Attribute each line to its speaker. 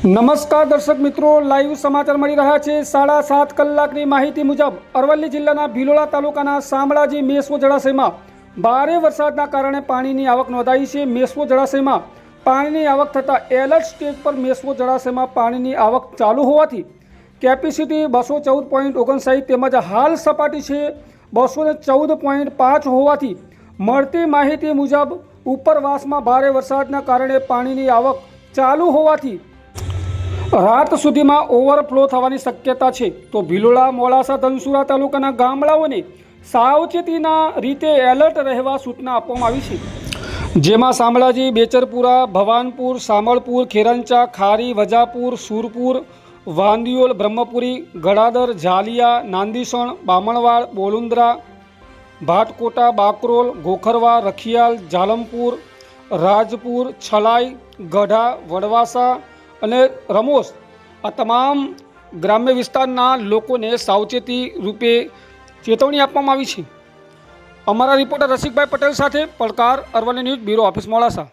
Speaker 1: નમસ્કાર દર્શક મિત્રો, લાઈવ સમાચાર મળી રહ્યા છે. સાડા સાત કલાકની માહિતી મુજબ અરવલ્લી જિલ્લાના ભિલોડા તાલુકાના શામળાજી મેસવો જળાશયમાં ભારે વરસાદના કારણે પાણીની આવક નોંધાઈ છે. મેસવો જળાશયમાં પાણીની આવક થતાં એલર્ટ સ્ટેજ પર મેસવો જળાશયમાં પાણીની આવક ચાલુ હોવાથી કેપેસિટી બસો ચૌદ પોઈન્ટ ઓગણસાઠ તેમજ હાલ સપાટી છે બસો ચૌદ પોઈન્ટ પાંચ હોવાથી મળતી માહિતી મુજબ ઉપરવાસમાં ભારે વરસાદના કારણે પાણીની આવક ચાલુ હોવાથી રાત સુધીમાં ઓવરફ્લો થવાની શક્યતા છે. તો ભિલોડા, મોડાસા, ધનસુરા તાલુકાના ગામડાઓને સાવચેતીના રીતે એલર્ટ રહેવા સૂચના આપવામાં આવી છે. જેમાં શામળાજી, બેચરપુરા, ભવાનપુર, સામળપુર, ખેરંચા, ખારી, વજાપુર, સુરપુર, વાંદિયોલ, બ્રહ્મપુરી, ગડાદર, ઝાલિયા, નાંદીસણ, બામણવાડ, બોલુંદ્રા, ભાટકોટા, બાકરોલ, ગોખરવા, રખિયાલ જાલમપુર રાજપુર, છલાઈ, ગઢા, વડવાસા અને રમોસ આ તમામ ગ્રામ્ય વિસ્તારના લોકોને સાવચેતી રૂપે ચેતવણી આપવામાં આવી છે. અમારા રિપોર્ટર રસિકભાઈ પટેલ સાથે પડકાર Aravalli news bureau office Modasa.